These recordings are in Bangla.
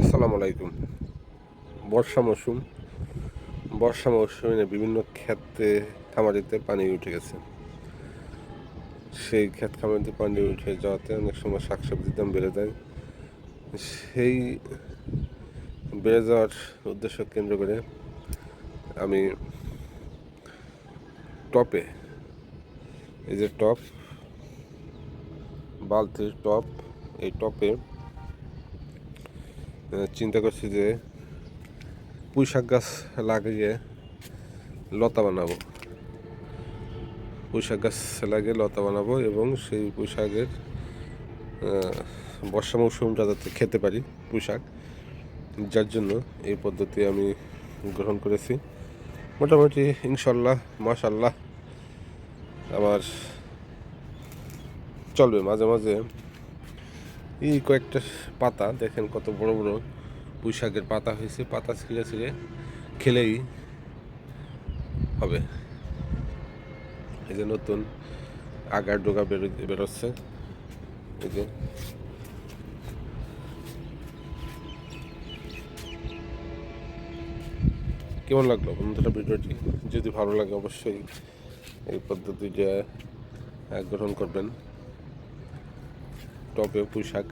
আসসালামু আলাইকুম। বর্ষা মৌসুম। বর্ষা মৌসুমে বিভিন্ন ক্ষেতে খামারিতে পানি উঠে গেছে। সেই ক্ষেত খামারিতে পানি উঠে যাওয়াতে অনেক সময় শাকসবজির দাম বেড়ে যায়। সেই বেড়ে যাওয়ার উদ্দেশ্য কেন্দ্র করে আমি টপে এই যে টপ, বালতির টপ, এই টপে চিন্তা করছি যে পুঁই শাক গাছ লাগিয়ে লতা বানাবো। পুঁই শাক গাছ লাগিয়ে লতা বানাবো এবং সেই পুঁই শাকের বর্ষা মৌসুমটা যাতে খেতে পারি পুঁই শাক যার জন্য এই পদ্ধতি আমি গ্রহণ করেছি। মোটামুটি ইনশাল্লাহ, মাশাল্লাহ আমার চলবে। মাঝে মাঝে এই কয়েকটা পাতা, দেখেন কত বড় বড় শাকের পাতা হয়েছে, পাতা ছিঁড়ে ছিঁড়ে খেলেই হবে। এই যে নতুন আগার ডোগা বেরো বেরোচ্ছে এই যে। কেমন লাগল বন্ধুরা ভিডিওটি? যদি ভালো লাগে অবশ্যই এই পদ্ধতিটা গ্রহণ করবেন। টপে পুঁই শাক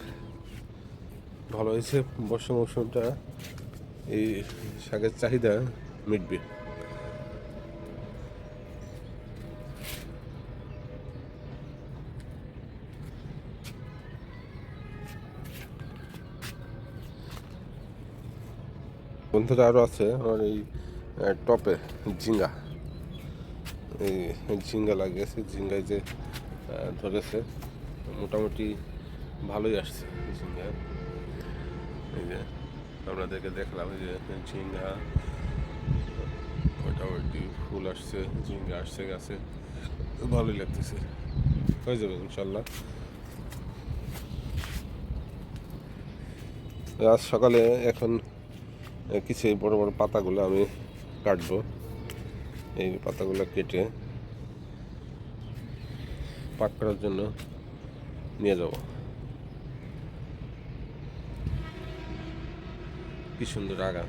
ভালো হয়েছে। বর্ষা মৌসুমটা এই শাকের চাহিদা মিটবে। বন্ধুরা আরও আছে আমার এই টপে ঝিঙ্গা। এই ঝিঙ্গা লাগিয়েছে, ঝিঙ্গায় যে ধরেছে। মোটামুটি ভালোই আসছে ঝিঙ্গা এই যে আপনাদেরকে দেখলাম যে ঝিঙ্গা মোটামুটি ফুল আসছে, ঝিঙ্গা আসছে গাছে। ভালোই লাগতেছে। হয়ে যাবে ইনশাল্লাহ। আজ সকালে এখন কিছু বড় বড় পাতাগুলো আমি কাটবো। এই পাতাগুলো কেটে পাক করার জন্য নিয়ে যাব। কি সুন্দর আগা।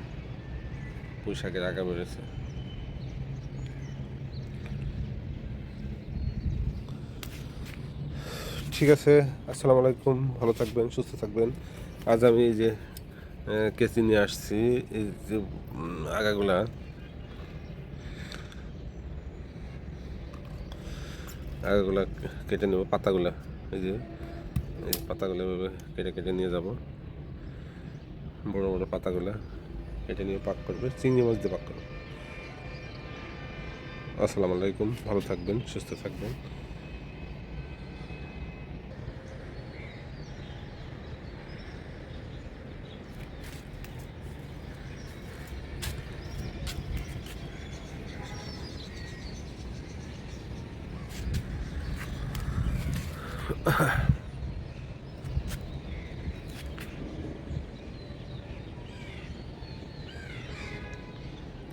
পুঁইশাকের আগা বেড়েছে ঠিক আছে, আসসালামু আলাইকুম, ভালো থাকবেন, সুস্থ থাকবেন। আজ আমি এই যে কেচি নিয়ে আসছি, এই যে আগাগুলা। আগাগুলা কেটে নেব, পাতাগুলা, এই যে, এই পাতাগুলো কেটে কেটে নিয়ে যাব। বড় বড় পাতাগুলো এটা নিয়ে পাক করবে, চিংড়ি মাছ দিয়ে পাক করবে। আসসালামু আলাইকুম, ভালো থাকবেন, সুস্থ থাকবেন।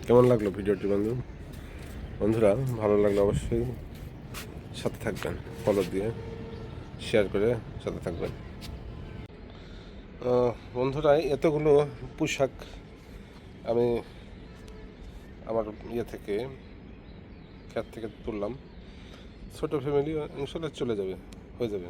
কেমন লাগল ভিডিওটি বন্ধু? বন্ধুরা, ভালো লাগলে অবশ্যই সাথে থাকবেন ফলো দিয়ে শেয়ার করে সাথে থাকবেন। বন্ধুরা এতগুলো পোশাক আমি আমার ইয়ে থেকে ক্ষেত থেকে তুললাম। ছোটো ফ্যামিলি ইনশাল্লাহ চলে যাবে, হয়ে যাবে।